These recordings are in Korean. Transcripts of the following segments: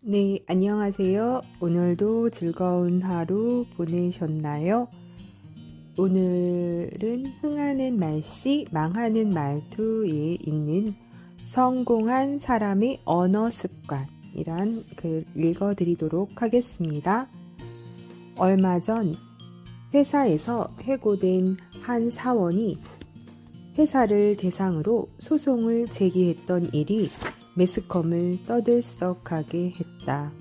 네, 안녕하세요. 오늘도 즐거운 하루 보내셨나요? 오늘은 흥하는 말씨, 망하는 말투에 있는 성공한 사람의 언어 습관이란 글 읽어드리도록 하겠습니다. 얼마 전 회사에서 해고된 한 사원이 회사를 대상으로 소송을 제기했던 일이 매스컴을 떠들썩하게 했다.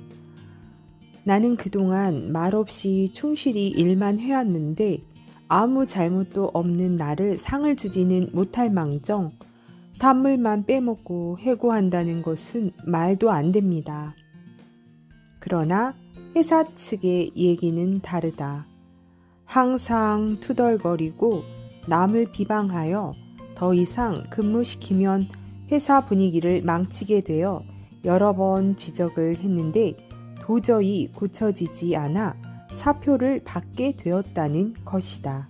나는 그동안 말없이 충실히 일만 해왔는데 아무 잘못도 없는 나를 상을 주지는 못할 망정 단물만 빼먹고 해고한다는 것은 말도 안 됩니다. 그러나 회사 측의 얘기는 다르다. 항상 투덜거리고 남을 비방하여 더 이상 근무시키면 회사 분위기를 망치게 되어 여러 번 지적을 했는데 도저히 고쳐지지 않아 사표를 받게 되었다는 것이다.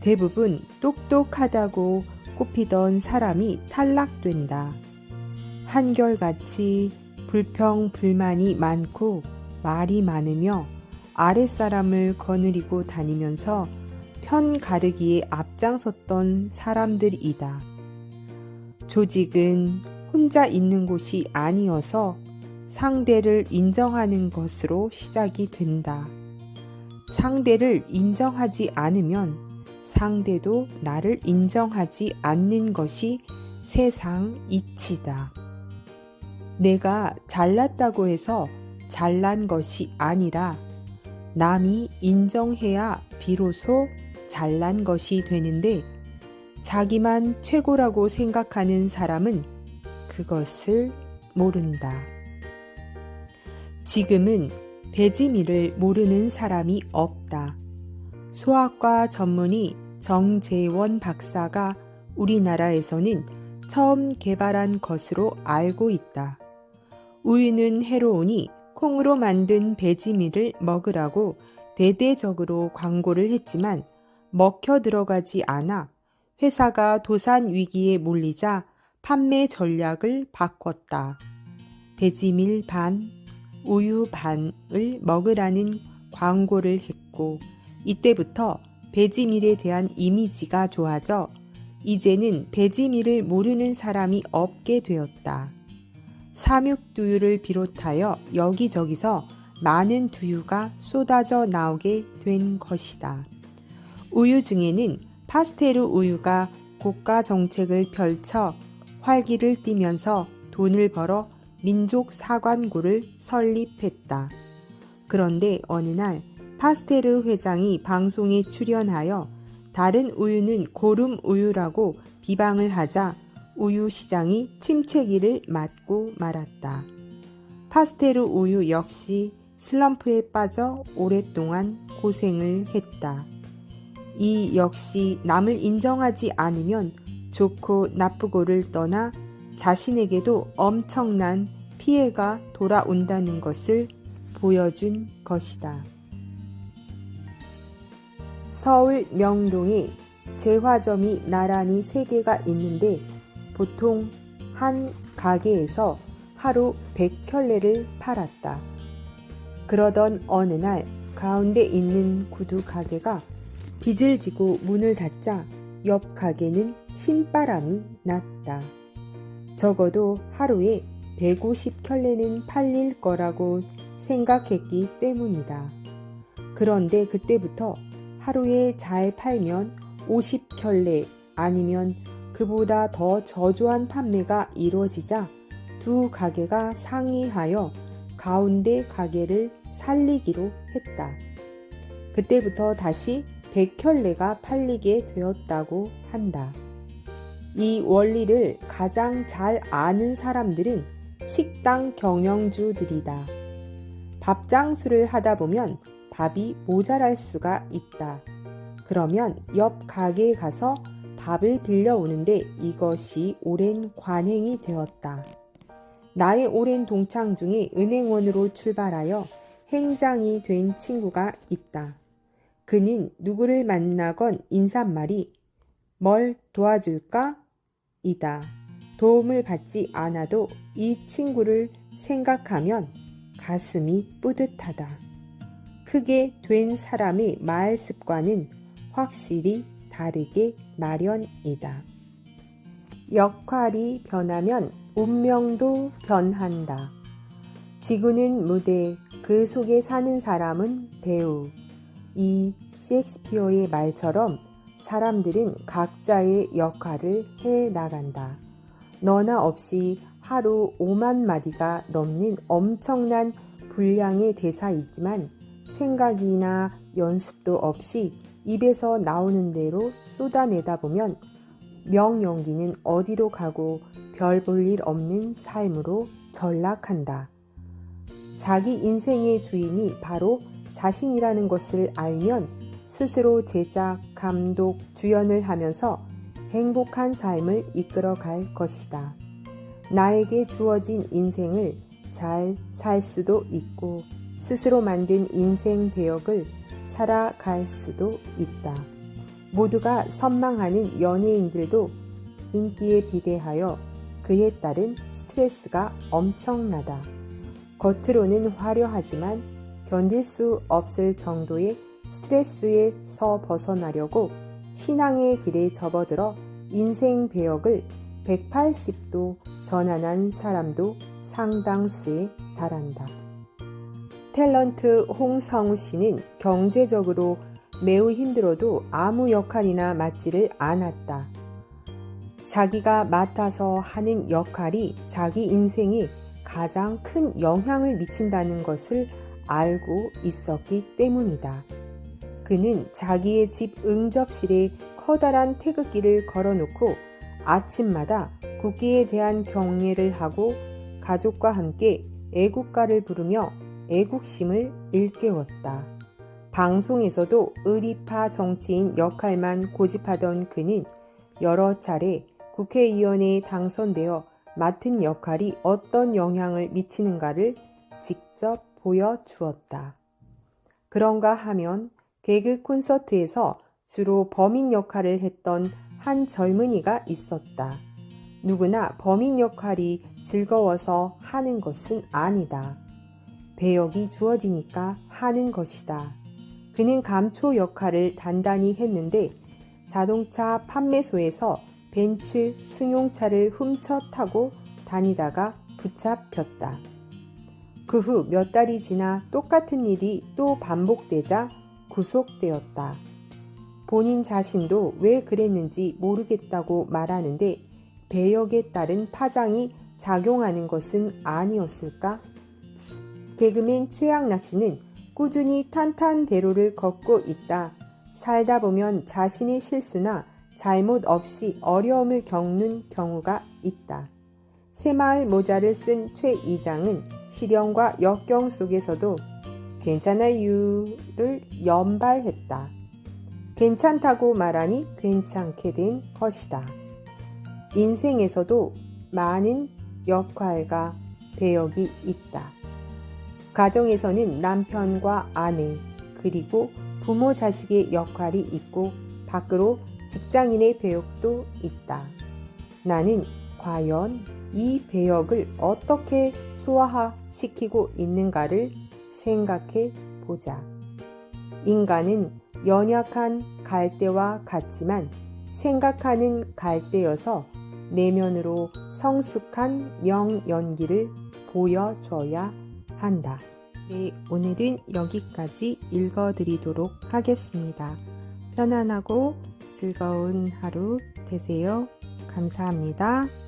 대부분 똑똑하다고 꼽히던 사람이 탈락된다. 한결같이 불평, 불만이 많고 말이 많으며 아랫사람을 거느리고 다니면서 편 가르기에 앞장섰던 사람들이다. 조직은 혼자 있는 곳이 아니어서 상대를 인정하는 것으로 시작이 된다. 상대를 인정하지 않으면 상대도 나를 인정하지 않는 것이 세상 이치다. 내가 잘났다고 해서 잘난 것이 아니라 남이 인정해야 비로소 잘난 것이 되는데 자기만 최고라고 생각하는 사람은 그것을 모른다. 지금은 배지미를 모르는 사람이 없다. 소아과 전문의 정재원 박사가 우리나라에서는 처음 개발한 것으로 알고 있다. 우유는 해로우니 콩으로 만든 배지미를 먹으라고 대대적으로 광고를 했지만 먹혀 들어가지 않아 회사가 도산 위기에 몰리자 판매 전략을 바꿨다. 배지밀 반, 우유 반을 먹으라는 광고를 했고 이때부터 배지밀에 대한 이미지가 좋아져 이제는 배지밀을 모르는 사람이 없게 되었다. 삼육두유를 비롯하여 여기저기서 많은 두유가 쏟아져 나오게 된 것이다. 우유 중에는 파스테르 우유가 국가 정책을 펼쳐 활기를 띠면서 돈을 벌어 민족 사관고를 설립했다. 그런데 어느 날 파스테르 회장이 방송에 출연하여 다른 우유는 고름 우유라고 비방을 하자 우유 시장이 침체기를 맞고 말았다. 파스테르 우유 역시 슬럼프에 빠져 오랫동안 고생을 했다. 이 역시 남을 인정하지 않으면 좋고 나쁘고를 떠나 자신에게도 엄청난 피해가 돌아온다는 것을 보여준 것이다. 서울 명동에 재화점이 나란히 3개가 있는데 보통 한 가게에서 하루 100켤레를 팔았다. 그러던 어느 날 가운데 있는 구두 가게가 빚을 지고 문을 닫자 옆 가게는 신바람이 났다. 적어도 하루에 150켤레는 팔릴 거라고 생각했기 때문이다. 그런데 그때부터 하루에 잘 팔면 50켤레 아니면 그보다 더 저조한 판매가 이루어지자 두 가게가 상의하여 가운데 가게를 살리기로 했다. 그때부터 다시 100켤레가 팔리게 되었다고 한다. 이 원리를 가장 잘 아는 사람들은 식당 경영주들이다. 밥장수를 하다 보면 밥이 모자랄 수가 있다. 그러면 옆 가게에 가서 밥을 빌려오는데 이것이 오랜 관행이 되었다. 나의 오랜 동창 중에 은행원으로 출발하여 행장이 된 친구가 있다. 그는 누구를 만나건 인사말이 뭘 도와줄까? 이다. 도움을 받지 않아도 이 친구를 생각하면 가슴이 뿌듯하다. 크게 된 사람의 말 습관은 확실히 다르게 마련이다. 역할이 변하면 운명도 변한다. 지구는 무대, 그 속에 사는 사람은 배우. 이 셰익스피어의 말처럼 사람들은 각자의 역할을 해 나간다. 너나 없이 하루 5만 마디가 넘는 엄청난 분량의 대사이지만 생각이나 연습도 없이 입에서 나오는 대로 쏟아내다 보면 명연기는 어디로 가고 별 볼 일 없는 삶으로 전락한다. 자기 인생의 주인이 바로 자신이라는 것을 알면 스스로 제작, 감독, 주연을 하면서 행복한 삶을 이끌어 갈 것이다. 나에게 주어진 인생을 잘 살 수도 있고 스스로 만든 인생 배역을 살아갈 수도 있다. 모두가 선망하는 연예인들도 인기에 비례하여 그에 따른 스트레스가 엄청나다. 겉으로는 화려하지만 견딜 수 없을 정도의 스트레스에서 벗어나려고 신앙의 길에 접어들어 인생 배역을 180도 전환한 사람도 상당수에 달한다. 탤런트 홍성우 씨는 경제적으로 매우 힘들어도 아무 역할이나 맡지를 않았다. 자기가 맡아서 하는 역할이 자기 인생에 가장 큰 영향을 미친다는 것을 알고 있었기 때문이다. 그는 자기의 집 응접실에 커다란 태극기를 걸어놓고 아침마다 국기에 대한 경례를 하고 가족과 함께 애국가를 부르며 애국심을 일깨웠다. 방송에서도 의리파 정치인 역할만 고집하던 그는 여러 차례 국회의원에 당선되어 맡은 역할이 어떤 영향을 미치는가를 직접 보여주었다. 그런가 하면 개그 콘서트에서 주로 범인 역할을 했던 한 젊은이가 있었다. 누구나 범인 역할이 즐거워서 하는 것은 아니다. 배역이 주어지니까 하는 것이다. 그는 감초 역할을 단단히 했는데 자동차 판매소에서 벤츠 승용차를 훔쳐 타고 다니다가 붙잡혔다. 그 후 몇 달이 지나 똑같은 일이 또 반복되자 구속되었다. 본인 자신도 왜 그랬는지 모르겠다고 말하는데 배역에 따른 파장이 작용하는 것은 아니었을까? 개그맨 최양락 씨는 꾸준히 탄탄대로를 걷고 있다. 살다 보면 자신의 실수나 잘못 없이 어려움을 겪는 경우가 있다. 새마을 모자를 쓴 최 이장은 시련과 역경 속에서도 괜찮아요를 연발했다. 괜찮다고 말하니 괜찮게 된 것이다. 인생에서도 많은 역할과 배역이 있다. 가정에서는 남편과 아내, 그리고 부모 자식의 역할이 있고 밖으로 직장인의 배역도 있다. 나는 과연 이 배역을 어떻게 소화시키고 있는가를 생각해 보자. 인간은 연약한 갈대와 같지만 생각하는 갈대여서 내면으로 성숙한 명연기를 보여줘야 한다. 네, 오늘은 여기까지 읽어드리도록 하겠습니다. 편안하고 즐거운 하루 되세요. 감사합니다.